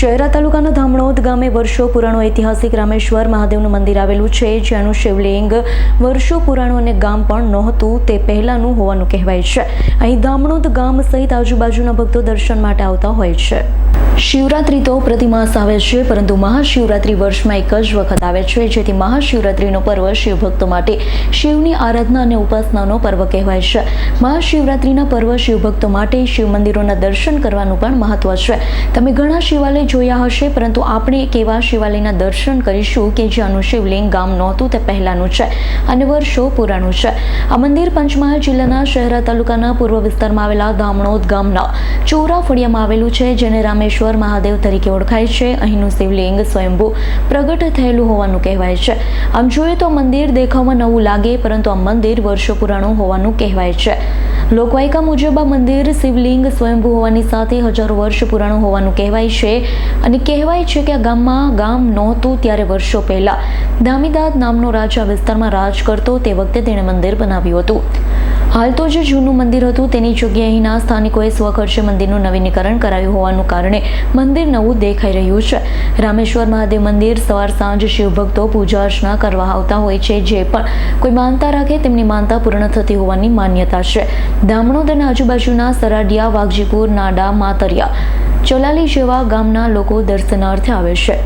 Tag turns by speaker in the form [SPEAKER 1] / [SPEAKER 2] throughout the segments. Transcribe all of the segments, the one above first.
[SPEAKER 1] શહેરા તાલુકાના ધામણોદ ગામે વર્ષો પુરાણો ઐતિહાસિક રામેશ્વર મહાદેવનું મંદિર આવેલું છે, જેનું શિવલિંગ વર્ષો પુરાણું અને ગામ પણ નહોતું, તે પહેલાંનું હોવાનું કહેવાય છે. અહીં ધામણોદ ગામ સહિત આજુબાજુના ભક્તો દર્શન માટે આવતા હોય છે. શિવરાત્રી તો પ્રતિમાસ આવે છે, પરંતુ મહાશિવરાત્રી વર્ષમાં એક જ વખત આવે છે, જેથી મહાશિવરાત્રીનો પર્વ શિવભક્તો માટે શિવની આરાધના અને ઉપાસનાનો પર્વ કહેવાય છે. મહાશિવરાત્રીના પર્વ શિવભક્તો માટે શિવ મંદિરોના દર્શન કરવાનું પણ મહત્વ છે. તમે ઘણા શિવાલય જોયા હશે, પરંતુ આપણે એક એવા શિવાલયના દર્શન કરીશું કે જ્યાંનું શિવલિંગ ગામ નહોતું, તે પહેલાંનું છે અને વર્ષો પુરાણું છે. આ મંદિર પંચમહાલ જિલ્લાના શહેરા તાલુકાના પૂર્વ વિસ્તારમાં આવેલા ધામણોદ ગામના ચોરા ફળિયામાં આવેલું છે, જેને રામેશ્વર મહાદેવ તરીકે ઓળખાય છે. અહીંનું શિવલિંગ સ્વયંભૂ પ્રગટ થયેલું હોવાનું કહેવાય છે. આમ જોઈએ તો મંદિર દેખાવમાં નવું લાગે, પરંતુ આ મંદિર વર્ષો પુરાણું હોવાનું કહેવાય છે. લોકવાયકા મુજબ આ મંદિર શિવલિંગ સ્વયંભૂ હોવાની સાથે હજારો વર્ષ પુરાણું હોવાનું કહેવાય છે. અને કહેવાય છે કે આ ગામમાં ગામ નહોતું ત્યારે વર્ષો પહેલા. દામીદાદ નામનો રાજા વિસ્તારમાં રાજ કરતો તે વખતે તેણે મંદિર બનાવ્યું હતું. હાલ તો જે જૂનું મંદિર હતું, તેની જગ્યાએ અહીંના સ્થાનિકોએ સ્વખર્ચે મંદિરનું નવીનીકરણ કરાયું હોવાનું કારણે મંદિર નવું દેખાઈ રહ્યું છે. રામેશ્વર મહાદેવ મંદિર સવાર સાંજ શિવભક્તો પૂજા અર્ચના કરવા આવતા હોય છે, જે પણ કોઈ માનતા રાખે તેમની માનતા પૂર્ણ થતી હોવાની માન્યતા છે. દામણોદ અને આજુબાજુના સરાડિયા, વાઘજીપુર, નાડા, માતરિયા ચલાલી જેવા ગામના લોકો દર્શનાર્થે આવે છે.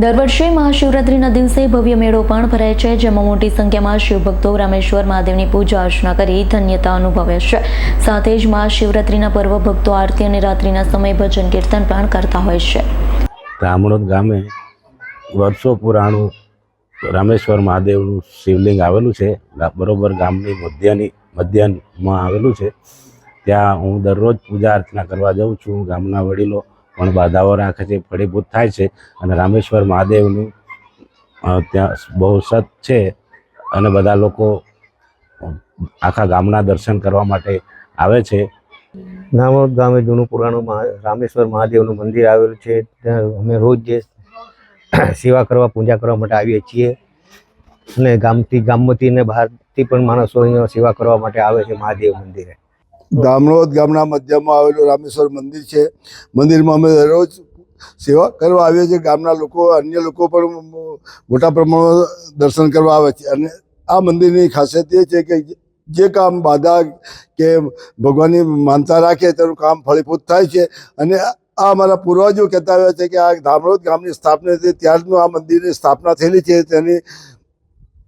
[SPEAKER 1] દર વર્ષે મહાશિવરાત્રિના દિવસે ભવ્ય મેળો પણ ભરાય છે, જેમાં મોટી સંખ્યામાં શિવભક્તો રામેશ્વર મહાદેવની પૂજા અર્ચના કરી ધન્યતા અનુભવે છે. સાથે જ મહાશિવરાત્રિના પર્વ ભક્તો આરતી અને રાત્રિના સમયે ભજન કીર્તન પણ કરતા હોય છે.
[SPEAKER 2] રામણોદ ગામે વર્ષો પુરાણું રામેશ્વર મહાદેવનું શિવલિંગ આવેલું છે. બરોબર ગામની મધ્યની મધ્યમાં આવેલું છે. ત્યાં હું દરરોજ પૂજા અર્ચના કરવા જાઉં છું, ગામના વડીલો પણ બાધાઓ રાખે છે, ફળીભૂત થાય છે અને રામેશ્વર મહાદેવનું ત્યાં બહુ સત છે અને બધા લોકો આખા ગામના દર્શન કરવા માટે આવે છે.
[SPEAKER 3] નામોદ ગામે જૂનું પુરાણું રામેશ્વર મહાદેવનું મંદિર આવેલું છે, ત્યાં અમે રોજ જે સેવા કરવા, પૂજા કરવા માટે આવીએ છીએ. અને ગામથી ગામમાંથી ને બહારથી પણ માણસો અહીંયા સેવા કરવા માટે આવે છે મહાદેવ મંદિરે.
[SPEAKER 4] ધામણોદ ગામના મધ્યમાં આવેલું રામેશ્વર મંદિર છે. મંદિરમાં અમે દરરોજ સેવા કરવા આવીએ છીએ. ગામના લોકો, અન્ય લોકો પણ મોટા પ્રમાણમાં દર્શન કરવા આવે છે. અને આ મંદિરની ખાસિયત એ છે કે જે કામ બાધા કે ભગવાનની માનતા રાખે તેનું કામ ફળીભૂત થાય છે. અને આ અમારા પૂર્વજો કહેતા આવ્યા છે કે આ ધામણોદ ગામની સ્થાપના ત્યારનું આ મંદિરની સ્થાપના થયેલી છે. તેની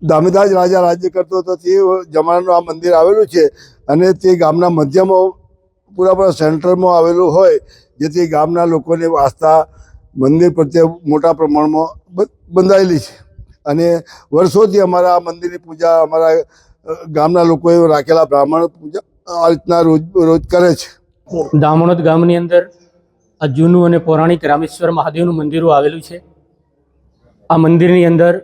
[SPEAKER 4] દામિદાજ રાજા રાજ્ય કરતો હતો, તે જમાનાનું આ મંદિર આવેલું છે અને તે ગામના મધ્યમાં, પૂરાપૂરા સેન્ટરમાં આવેલું હોય, જેથી ગામના લોકોની આસ્થા મંદિર પ્રત્યે મોટા પ્રમાણમાં બંધાયેલી છે. અને વર્ષોથી અમારા આ મંદિરની પૂજા અમારા ગામના લોકોએ રાખેલા બ્રાહ્મણ પૂજા આ રીતના રોજ રોજ કરે છે.
[SPEAKER 5] દામણોદ ગામની અંદર આ જૂનું અને પૌરાણિક રામેશ્વર મહાદેવનું મંદિરો આવેલું છે. આ મંદિરની અંદર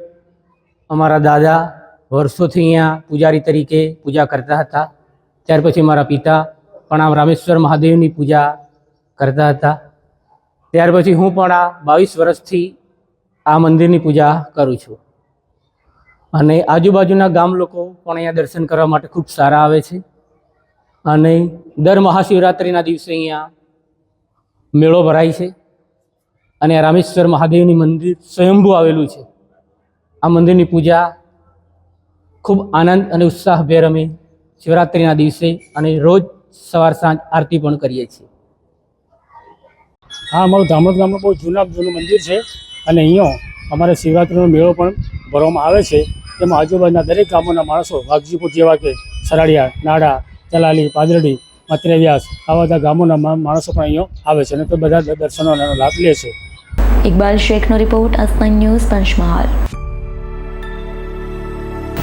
[SPEAKER 5] અમારા દાદા વર્ષોથી અહીંયા પૂજારી તરીકે પૂજા કરતા હતા. ત્યાર પછી મારા પિતા પણ આ રામેશ્વર મહાદેવની પૂજા કરતા હતા. ત્યાર પછી હું પણ આ બાવીસ વર્ષથી આ મંદિરની પૂજા કરું છું. અને આજુબાજુના ગામ લોકો પણ અહીંયા દર્શન કરવા માટે ખૂબ સારા આવે છે. અને દર મહાશિવરાત્રિના દિવસે અહીંયા મેળો ભરાય છે. અને રામેશ્વર મહાદેવની મંદિર સ્વયંભૂ આવેલું છે. આ મંદિરની પૂજા ખૂબ આનંદ અને ઉત્સાહભેર અમે શિવરાત્રિના દિવસે અને રોજ સવાર સાંજ આરતી પણ કરીએ છીએ.
[SPEAKER 6] હા અમારું ધામોદ ગામમાં બહુ જૂના જૂનું મંદિર છે અને અહીંયા અમારે શિવરાત્રિનો મેળો પણ ભરવામાં આવે છે. તેમાં આજુબાજુના દરેક ગામોના માણસો વાઘજીપુર જેવા કે સરાડિયા નાડા ચલાલી પાદરડી મત્રેવ્યાસ આવા બધા ગામોના માણસો પણ અહીંયા આવે છે અને તે બધા દ- દર્શનોનો લાભ લે છે.
[SPEAKER 1] ઇકબાલ શેખનો રિપોર્ટ અસ્તન ન્યૂઝ પંચમહાલ.